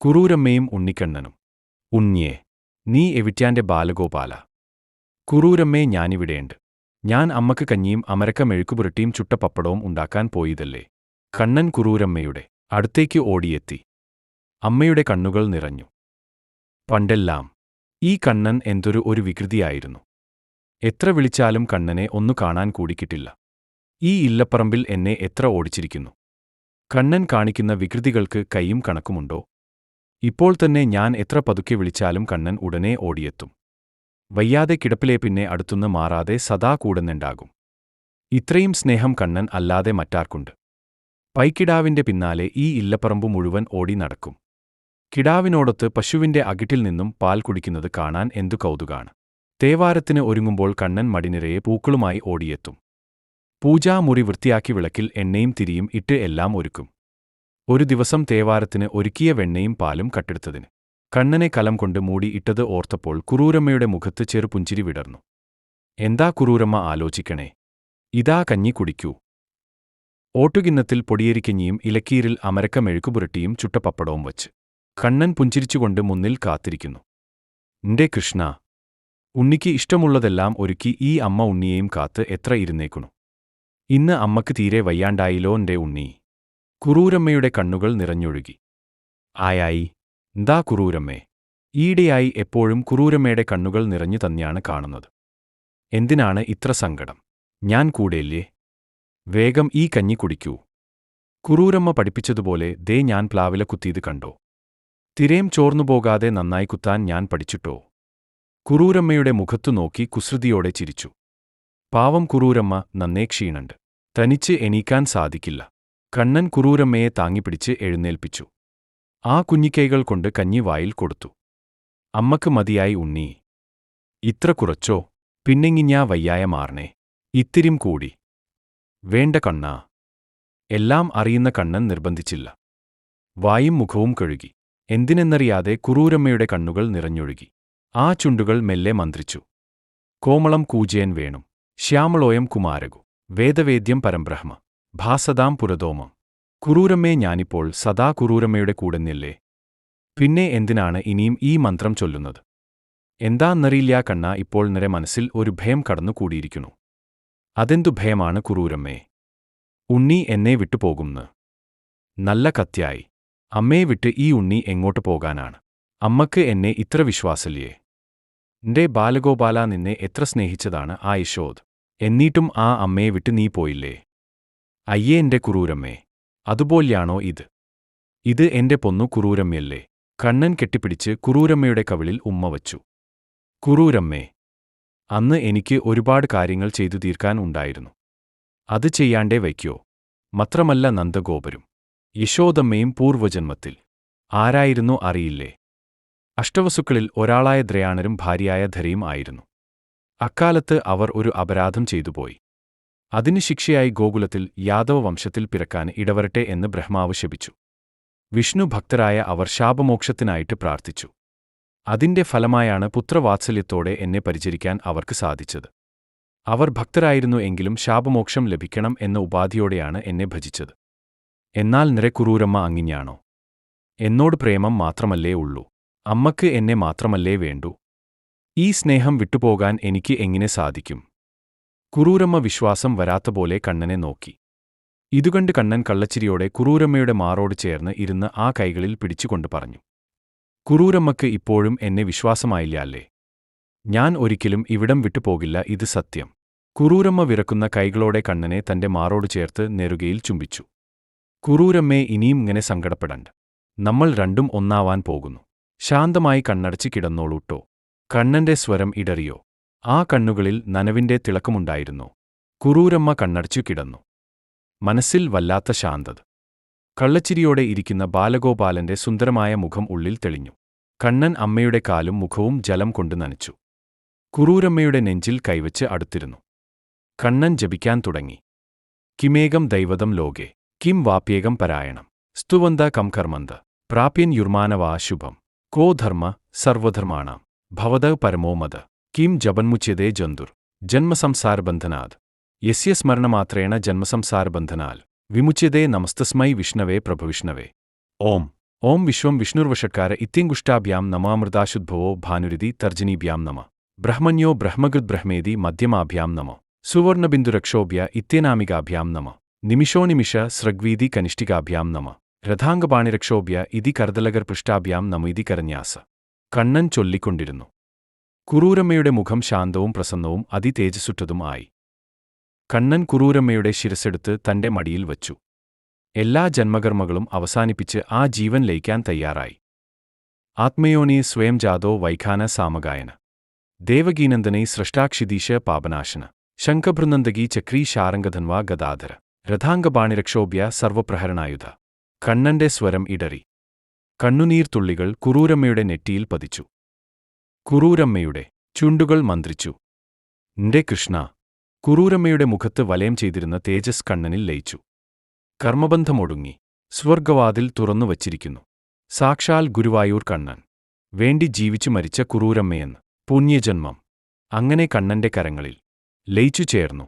കുറൂരമ്മയും ഉണ്ണിക്കണ്ണനും. ഉണ്ണിയെ നീ എവിറ്റാന്റെ ബാലഗോപാല? കുറൂരമ്മേ ഞാനിവിടെയുണ്ട്. ഞാൻ അമ്മയ്ക്ക് കഞ്ഞിയും അമരക്ക മെഴുക്കുപുരട്ടിയും ചുട്ട പപ്പടവും ഉണ്ടാക്കാൻ പോയതല്ലേ? കണ്ണൻ കുറൂരമ്മയുടെ അടുത്തേക്ക് ഓടിയെത്തി. അമ്മയുടെ കണ്ണുകൾ നിറഞ്ഞു. പണ്ടെല്ലാം ഈ കണ്ണൻ എന്തൊരു ഒരു വികൃതിയായിരുന്നു. എത്ര വിളിച്ചാലും കണ്ണനെ ഒന്നു കാണാൻ കൂടി കിട്ടില്ല ഈ ഇല്ലപ്പറമ്പിൽ എന്നെ എത്ര ഓടിച്ചിരിക്കുന്നു? കണ്ണൻ കാണിക്കുന്ന വികൃതികൾക്ക് കൈയും കണക്കുമുണ്ടോ? ഇപ്പോൾ തന്നെ ഞാൻ എത്ര പതുക്കെ വിളിച്ചാലും കണ്ണൻ ഉടനെ ഓടിയെത്തും. വയ്യാതെ കിടപ്പിലെ പിന്നെ അടുത്തുനിന്ന് മാറാതെ സദാ കൂടുന്നുണ്ടാകും. ഇത്രയും സ്നേഹം കണ്ണൻ അല്ലാതെ മറ്റാർക്കുണ്ട്. പൈക്കിടാവിന്റെ പിന്നാലെ ഈ ഇല്ലപ്പറമ്പ് മുഴുവൻ ഓടി നടക്കും. കിടാവിനോടൊത്ത് പശുവിന്റെ അകിട്ടിൽ നിന്നും പാൽ കുടിക്കുന്നത് കാണാൻ എന്തു കൗതുകാണ്. തേവാരത്തിന് ഒരുങ്ങുമ്പോൾ കണ്ണൻ മടിനിരയെ പൂക്കളുമായി ഓടിയെത്തും. പൂജാമുറി വൃത്തിയാക്കി വിളക്കിൽ എണ്ണയും തിരിയും ഇട്ട് എല്ലാം ഒരുക്കും. ഒരു ദിവസം തേവാരത്തിന് ഒരുക്കിയ വെണ്ണയും പാലും കട്ടെടുത്തതിന്. കണ്ണനെ കലം കൊണ്ട് മൂടി ഇട്ടത് ഓർത്തപ്പോൾ കുറൂരമ്മയുടെ മുഖത്ത് ചെറുപുഞ്ചിരി വിടർന്നു. എന്താ കുറൂരമ്മ ആലോചിക്കണേ? ഇതാ കഞ്ഞി കുടിക്കൂ. ഓട്ടുകിന്നത്തിൽ പൊടിയരിക്കഞ്ഞിയും ഇലക്കീരിൽ അമരക്കമെഴുക്കുപുരട്ടിയും ചുട്ടപ്പപ്പടവും വച്ച്. കണ്ണൻ പുഞ്ചിരിച്ചുകൊണ്ട് മുന്നിൽ കാത്തിരിക്കുന്നു. ന്റെ കൃഷ്ണ ഉണ്ണിക്ക് ഇഷ്ടമുള്ളതെല്ലാം ഒരുക്കി ഈ അമ്മ ഉണ്ണിയെയും കാത്ത് എത്ര ഇരുന്നേക്കുന്നു ഇന്ന് അമ്മയ്ക്ക് തീരെ വയ്യാണ്ടായില്ലോ എന്റെ ഉണ്ണി. കുറൂരമ്മയുടെ കണ്ണുകൾ നിറഞ്ഞൊഴുകി. ആയായി എന്താ കുറൂരമ്മേ. ഈടെയായി എപ്പോഴും കുറൂരമ്മയുടെ കണ്ണുകൾ നിറഞ്ഞു തന്നെയാണ് കാണുന്നത്. എന്തിനാണ് ഇത്ര സങ്കടം? ഞാൻ കൂടെയല്ലേ? വേഗം ഈ കഞ്ഞി കുടിക്കൂ. കുറൂരമ്മ പഠിപ്പിച്ചതുപോലെ ദേ ഞാൻ പ്ലാവില കുത്തിയത് കണ്ടോ? തിരേം ചോർന്നുപോകാതെ നന്നായി കുത്താൻ ഞാൻ പഠിച്ചിട്ടോ? കുറൂരമ്മയുടെ മുഖത്തു നോക്കി കുസൃതിയോടെ ചിരിച്ചു. പാവം കുറൂരമ്മ നന്നേ ക്ഷീണണ്ട്. തനിച്ച് എണീക്കാൻ സാധിക്കില്ല. കണ്ണൻ കുറൂരമ്മയെ താങ്ങിപ്പിടിച്ച് എഴുന്നേൽപ്പിച്ചു. ആ കുഞ്ഞിക്കൈകൾ കൊണ്ട് കഞ്ഞി വായിൽ കൊടുത്തു. അമ്മയ്ക്ക് മതിയായി ഉണ്ണി. ഇത്ര കുറച്ചോ? പിന്നെങ്ങിഞ്ഞാ വയ്യായ മാറണേ. ഇത്തിരിം കൂടി. വേണ്ട കണ്ണാ. എല്ലാം അറിയുന്ന കണ്ണൻ നിർബന്ധിച്ചില്ല. വായും മുഖവും കഴുകി. എന്തിനെന്നറിയാതെ കുറൂരമ്മയുടെ കണ്ണുകൾ നിറഞ്ഞൊഴുകി. ആ ചുണ്ടുകൾ മെല്ലെ മന്ത്രിച്ചു. കോമളം കൂജയൻ വേണു. ശ്യാമളോയം കുമാരകു. വേദവേദ്യം പരംബ്രഹ്മ. ഭാസതാം പുരതോമം. കുറൂരമ്മേ ഞാനിപ്പോൾ സദാ കുറൂരമ്മയുടെ കൂടെ നില്ലേ? പിന്നെ എന്തിനാണ് ഇനിയും ഈ മന്ത്രം ചൊല്ലുന്നത്? എന്താന്നറിയില്ല കണ്ണ ഇപ്പോൾ നിറെ മനസ്സിൽ ഒരു ഭയം കടന്നുകൂടിയിരിക്കുന്നു അതെന്തു ഭയമാണ് കുറൂരമ്മേ? ഉണ്ണി എന്നെ വിട്ടുപോകുംന്ന് നല്ല കത്യായി. അമ്മയെ വിട്ട് ഈ ഉണ്ണി എങ്ങോട്ട് പോകാനാണ്? അമ്മയ്ക്ക് എന്നെ ഇത്ര വിശ്വാസല്ലേ എന്റെ ബാലഗോപാല നിന്നെ എത്ര സ്നേഹിച്ചതാണ് ആ യശോദ്. എന്നിട്ടും ആ അമ്മയെ വിട്ട് നീ പോയില്ലേ? അയ്യേ എന്റെ കുറൂരമ്മേ അതുപോലെയാണോ ഇത്? ഇത് എന്റെ പൊന്നു കുറൂരമ്മയല്ലേ? കണ്ണൻ കെട്ടിപ്പിടിച്ച് കുറൂരമ്മയുടെ കവിളിൽ ഉമ്മ വച്ചു. കുറൂരമ്മേ അന്ന് എനിക്ക് ഒരുപാട് കാര്യങ്ങൾ ചെയ്തു തീർക്കാൻ ഉണ്ടായിരുന്നു. അത് ചെയ്യാണ്ടേ വയ്ക്കോ. മാത്രമല്ല നന്ദഗോപരും യശോദമ്മയും പൂർവജന്മത്തിൽ ആരായിരുന്നു അറിയില്ലേ? അഷ്ടവസുക്കളിൽ ഒരാളായ ദ്രയാണരും ഭാര്യയായ ധരയും ആയിരുന്നു. അക്കാലത്ത് അവർ ഒരു അപരാധം ചെയ്തുപോയി. അതിന് ശിക്ഷയായി ഗോകുലത്തിൽ യാദവ വംശത്തിൽ പിറക്കാൻ ഇടവരട്ടെ എന്ന് ബ്രഹ്മാവ് ശപിച്ചു. വിഷ്ണു ഭക്തരായ അവർ ശാപമോക്ഷത്തിനായിട്ട് പ്രാർത്ഥിച്ചു. അതിന്റെ ഫലമായാണ് പുത്രവാത്സല്യത്തോടെ എന്നെ പരിചരിക്കാൻ അവർക്ക് സാധിച്ചത്. അവർ ഭക്തരായിരുന്നു എങ്കിലും ശാപമോക്ഷം ലഭിക്കണം എന്ന ഉപാധിയോടെയാണ് എന്നെ ഭജിച്ചത്. എന്നാൽ നിരക്കുറൂരമ്മ അങ്ങിഞ്ഞാണോ? എന്നോട് പ്രേമം മാത്രമല്ലേ ഉള്ളൂ. അമ്മയ്ക്ക് എന്നെ മാത്രമല്ലേ വേണ്ടൂ? ഈ സ്നേഹം വിട്ടുപോകാൻ എനിക്ക് എങ്ങനെ സാധിക്കും? കുറൂരമ്മ വിശ്വാസം വരാത്ത പോലെ കണ്ണനെ നോക്കി. ഇതുകണ്ട് കണ്ണൻ കള്ളച്ചിരിയോടെ കുറൂരമ്മയുടെ മാറോട് ചേർന്ന് ഇരുന്ന് ആ കൈകളിൽ പിടിച്ചുകൊണ്ട് പറഞ്ഞു. കുറൂരമ്മക്ക് ഇപ്പോഴും എന്നെ വിശ്വാസമായില്ലല്ലേ ഞാൻ ഒരിക്കലും ഇവിടം വിട്ടുപോകില്ല ഇത് സത്യം. കുറൂരമ്മ വിറക്കുന്ന കൈകളോടെ കണ്ണനെ തന്റെ മാറോട് ചേർത്ത് നെറുകയിൽ ചുംബിച്ചു. കുറൂരമ്മേ ഇനിയും ഇങ്ങനെ സങ്കടപ്പെടണ്ട. നമ്മൾ രണ്ടും ഒന്നാവാൻ പോകുന്നു. ശാന്തമായി കണ്ണടച്ച് കിടന്നോളൂട്ടോ. കണ്ണന്റെ സ്വരം ഇടറിയോ? ആ കണ്ണുകളിൽ നനവിന്റെ തിളക്കമുണ്ടായിരുന്നു. കുറൂരമ്മ കണ്ണടച്ചു കിടന്നു. മനസ്സിൽ വല്ലാത്ത ശാന്തത. കള്ളച്ചിരിയോടെ ഇരിക്കുന്ന ബാലഗോപാലന്റെ സുന്ദരമായ മുഖം ഉള്ളിൽ തെളിഞ്ഞു. കണ്ണൻ അമ്മയുടെ കാലും മുഖവും ജലം കൊണ്ട് നനച്ചു. കുറൂരമ്മയുടെ നെഞ്ചിൽ കൈവച്ച് അടുത്തിരുന്നു. കണ്ണൻ ജപിക്കാൻ തുടങ്ങി. കിമേകം ദൈവതം ലോകെ കിം വാപ്യേകം പരായണം. സ്തുവന്ത കം കർമ്മന്ത പ്രാപ്യൻ യുർമാനവാ ശുഭം. കോ ധർമ്മ സർവധർമാണാം. ഭവത പരമോ മത കിം ജപന്മുച്യതേ ജന്തുർ. ജന്മസംസാരബന്ധനാത് യസ്യ സ്മരണമാത്രേണ ജന്മസംസാരബന്ധനാൽ വിമുച്യതേ നമസ്തസ്മൈ വിഷ്ണവേ പ്രഭവിഷ്ണവേ ഓം. ഓം വിശ്വം വിഷ്ണുർവഷക്കാര ഇത്യങ്കുഷ്ടാഭ്യാം നമാമൃതാശുദ്ഭവോ ഭാനുരിതി തർജനീഭ്യാം നമ. ബ്രഹ്മണ്യോ ബ്രഹ്മകൃത് ബ്രഹ്മേതി മധ്യമാഭ്യാം നമ. സുവർണബിന്ദുരക്ഷോഭ്യ ഇത്യനാമികാഭ്യാം നമ. നിമിഷോനിമിഷ സൃഗ്വീതി കനിഷ്ഠികാഭ്യാം നമ. രഥാംഗപാണിരക്ഷോഭ്യ ഇതി കർദലകർ പൃഷ്ടാഭ്യാം നമ ഇതി കരന്യാസ. കണ്ണൻ ചൊല്ലിക്കൊണ്ടിരുന്നു. കുറൂരമ്മയുടെ മുഖം ശാന്തവും പ്രസന്നവും അതിതേജസ്സുറ്റതും ആയി. കണ്ണൻ കുറൂരമ്മയുടെ ശിരസെടുത്ത് തന്റെ മടിയിൽ വച്ചു. എല്ലാ ജന്മകർമ്മകളും അവസാനിപ്പിച്ച് ആ ജീവൻ ലയിക്കാൻ തയ്യാറായി. ആത്മയോനി സ്വയം ജാതോ വൈഖാന സാമഗായന ദേവഗീനന്ദനൈ സൃഷ്ടാക്ഷിദീശ പാപനാശന. ശംഖഭൃനന്ദകി ചക്രീ ശാരംഗധന്വാ ഗദാധര. രഥാംഗപാണിരക്ഷോഭ്യ സർവപ്രഹരണായുധ കണ്ണന്റെ സ്വരം ഇടറി. കണ്ണുനീർത്തുള്ളികൾ കുറൂരമ്മയുടെ നെറ്റിയിൽ പതിച്ചു. കുറൂരമ്മയുടെ ചുണ്ടുകൾ മന്ത്രിച്ചു. ന്റെ കൃഷ്ണ കുറൂരമ്മയുടെ മുഖത്ത് വലയം ചെയ്തിരുന്ന തേജസ് കണ്ണനിൽ ലയിച്ചു. കർമ്മബന്ധമൊടുങ്ങി. സ്വർഗവാതിൽ തുറന്നു വച്ചിരിക്കുന്നു. സാക്ഷാൽ ഗുരുവായൂർ കണ്ണൻ. വേണ്ടി ജീവിച്ചു മരിച്ച കുറൂരമ്മയെന്ന്. പുണ്യജന്മം. അങ്ങനെ കണ്ണന്റെ കരങ്ങളിൽ ലയിച്ചു ചേർന്നു.